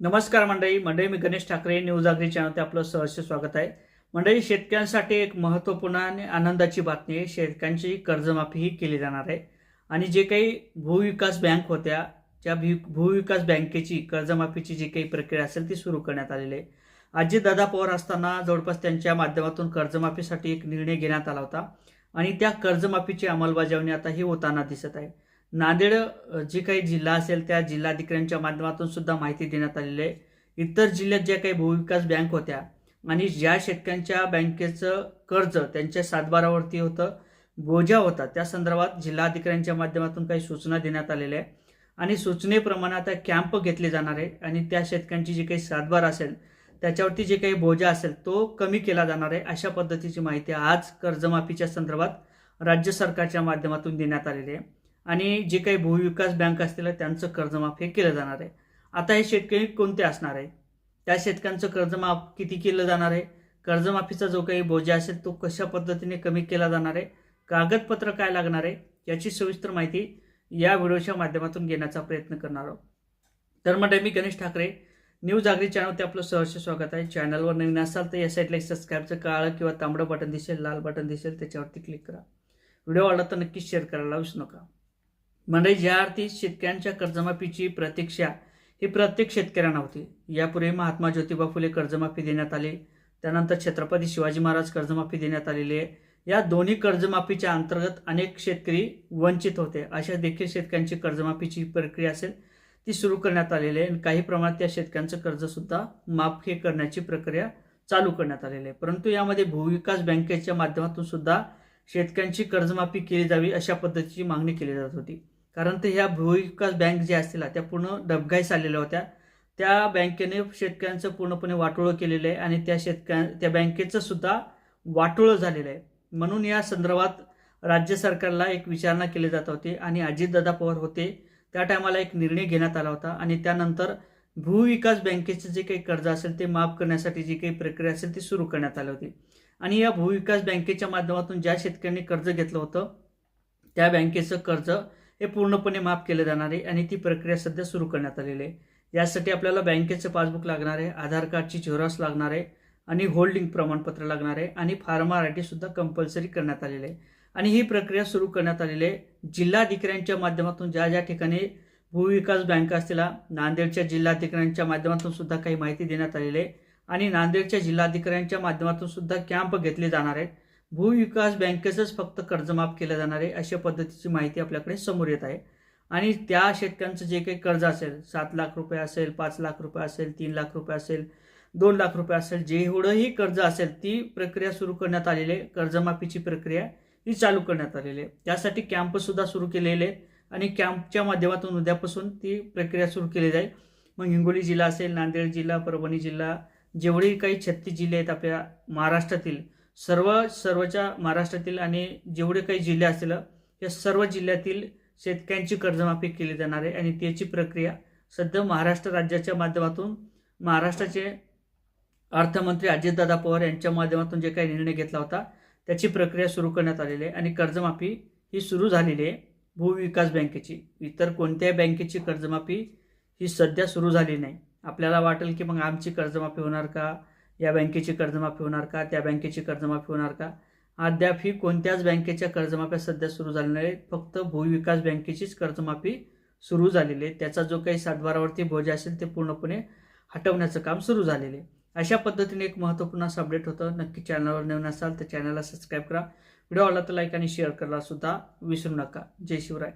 नमस्कार मंडळी मंडळी मी गणेश ठाकरे न्यूज आगरी चॅनलमध्ये आपलं सहर्ष स्वागत आहे. मंडळी शेतकऱ्यांसाठी एक महत्त्वपूर्ण आणि आनंदाची बातमी आहे. शेतकऱ्यांची कर्जमाफीही केली जाणार आहे. आणि जे काही भूविकास बँक होत्या त्या भू भूविकास बँकेची कर्जमाफीची जी काही प्रक्रिया असेल ती सुरू करण्यात आलेली आहे. आजी दादा पवार असताना जवळपास त्यांच्या माध्यमातून कर्जमाफीसाठी एक निर्णय घेण्यात आला होता. आणि त्या कर्जमाफीची अंमलबजावणी आता ही होताना दिसत आहे. नांदेड जे काही जिल्हा असेल त्या जिल्हाधिकाऱ्यांच्या माध्यमातून सुद्धा माहिती देण्यात आलेली आहे. इतर जिल्ह्यात ज्या काही भूविकास बँक होत्या आणि ज्या शेतकऱ्यांच्या बँकेचं कर्ज त्यांच्या सातबारावरती होतं बोजा होता त्या संदर्भात जिल्हाधिकाऱ्यांच्या माध्यमातून काही सूचना देण्यात आलेल्या आहे आणि सूचनेप्रमाणे आता कॅम्प घेतले जाणार आहे आणि त्या शेतकऱ्यांची जी काही सातबार असेल त्याच्यावरती जे काही बोजा असेल तो कमी केला जाणार आहे अशा पद्धतीची माहिती आज कर्जमाफीच्या संदर्भात राज्य सरकारच्या माध्यमातून देण्यात आलेली आहे. आणि जे काही भूविकास बँक असतील त्यांचं कर्जमाफी केलं जाणार आहे. आता हे शेतकरी कोणते असणार आहे? त्या शेतकऱ्यांचं कर्जमाफ किती केलं जाणार आहे? कर्जमाफीचा जो काही बोजा असेल तो कशा पद्धतीने कमी केला जाणार आहे? कागदपत्र काय लागणार आहे? याची सविस्तर माहिती या व्हिडिओच्या माध्यमातून घेण्याचा प्रयत्न करणार आहोत. तर म्हणजे मी गणेश ठाकरे न्यूज आगरी चॅनलवरती आपलं सहर्ष स्वागत आहे. चॅनलवर नवीन असाल तर या साईडला एक सबस्क्राईबचं काळं किंवा तांबडं बटन दिसेल लाल बटन दिसेल त्याच्यावरती क्लिक करा. व्हिडिओ आवडला तर नक्कीच शेअर करायला विसरू नका. म्हणजे ज्या अर्थी शेतकऱ्यांच्या कर्जमाफीची प्रतीक्षा ही प्रत्येक शेतकऱ्यांना होती. यापूर्वी महात्मा ज्योतिबा फुले कर्जमाफी देण्यात आली. त्यानंतर छत्रपती शिवाजी महाराज कर्जमाफी देण्यात आलेली. आहे या दोन्ही कर्जमाफीच्या अंतर्गत अनेक शेतकरी वंचित होते. अशा देखील शेतकऱ्यांची कर्जमाफीची प्रक्रिया असेल ती सुरू करण्यात आलेली आहे. आणि काही प्रमाणात त्या शेतकऱ्यांचं कर्जसुद्धा माफ हे करण्याची प्रक्रिया चालू करण्यात आलेली आहे. परंतु यामध्ये भूविकास बँकेच्या माध्यमातून सुद्धा शेतकऱ्यांची कर्जमाफी केली जावी अशा पद्धतीची मागणी केली जात होती. कारण ते ह्या भूविकास बँक ज्या असतील त्या पूर्ण डबघाईस आलेल्या होत्या. त्या बँकेने शेतकऱ्यांचं पूर्णपणे वाटोळं केलेलं आहे आणि त्या शेतकऱ्या त्या बँकेचं सुद्धा वाटोळं झालेलं आहे. म्हणून या संदर्भात राज्य सरकारला एक विचारणा केली जात होती आणि अजितदादा पवार होते. त्या टायमाला एक निर्णय घेण्यात आला होता आणि त्यानंतर भूविकास बँकेचं जे काही कर्ज असेल ते माफ करण्यासाठी जी काही प्रक्रिया असेल ती सुरू करण्यात आली होती. आणि या भूविकास बँकेच्या माध्यमातून ज्या शेतकऱ्यांनी कर्ज घेतलं होतं त्या बँकेचं कर्ज हे पूर्णपणे माफ केलं जाणार आहे आणि ती प्रक्रिया सध्या सुरू करण्यात आलेली आहे. यासाठी आपल्याला बँकेचं पासबुक लागणार आहे आधार कार्डची झेरॉक्स लागणार आहे आणि होल्डिंग प्रमाणपत्र लागणार आहे आणि फार्मा आय सुद्धा कंपल्सरी करण्यात आलेले आहे. आणि ही प्रक्रिया सुरू करण्यात आलेली आहे. जिल्हाधिकाऱ्यांच्या माध्यमातून ज्या ज्या ठिकाणी भूविकास बँक असतील नांदेडच्या जिल्हाधिकाऱ्यांच्या माध्यमातून सुद्धा काही माहिती देण्यात आलेली आहे. आणि नांदेडच्या जिल्हाधिकाऱ्यांच्या माध्यमातून सुद्धा कॅम्प घेतले जाणार आहेत. भूविकास बँकेचंच फक्त कर्जमाफ केलं जाणार आहे अशा पद्धतीची माहिती आपल्याकडे समोर येत आहे. आणि त्या शेतकऱ्यांचं जे काही कर्ज असेल सात लाख रुपये असेल पाच लाख रुपये असेल तीन लाख रुपये असेल दोन लाख रुपये असेल जेवढंही कर्ज असेल ती प्रक्रिया सुरू करण्यात आलेली आहे. कर्जमाफीची प्रक्रिया ही चालू करण्यात आलेली आहे. त्यासाठी कॅम्पसुद्धा सुरू केलेले आहेत आणि कॅम्पच्या माध्यमातून उद्यापासून ती प्रक्रिया सुरू केली जाईल. मग हिंगोली जिल्हा असेल नांदेड जिल्हा परभणी जिल्हा जेवढे काही छत्तीस जिल्हे आहेत आपल्या महाराष्ट्रातील सर्व सर्वच्या महाराष्ट्रातील आणि जेवढे काही जिल्हे असतील या सर्व जिल्ह्यातील शेतकऱ्यांची कर्जमाफी केली जाणार आहे आणि त्याची प्रक्रिया सध्या महाराष्ट्र राज्याच्या माध्यमातून महाराष्ट्राचे अर्थमंत्री अजितदादा पवार यांच्या माध्यमातून जे काही निर्णय घेतला होता त्याची प्रक्रिया सुरू करण्यात आलेली आहे आणि कर्जमाफी ही सुरू झालेली आहे भूविकास बँकेची. इतर कोणत्याही बँकेची कर्जमाफी ही सध्या सुरू झाली नाही. आपल्याला वाटेल की मग आमची कर्जमाफी होणार का? या बँकेची कर्जमाफी होणार का? त्या बँकेची कर्जमाफी होणार का? अद्याप ही कोणत्याच बँकेच्या कर्जमाफ्या सध्या सुरू झालेल्या आहेत फक्त भूविकास बँकेचीच कर्जमाफी सुरू झालेली आहे. त्याचा जो काही सातबारावरती बोजा असेल ते पूर्णपणे हटवण्याचं काम सुरू झालेलं आहे. अशा पद्धतीने एक महत्त्वपूर्ण असं अपडेट होतं. नक्की चॅनलवर नवीन असाल तर चॅनलला सबस्क्राईब करा. व्हिडिओ आवडला तर लाईक आणि शेअर करायला सुद्धा विसरू नका. जय शिवराय.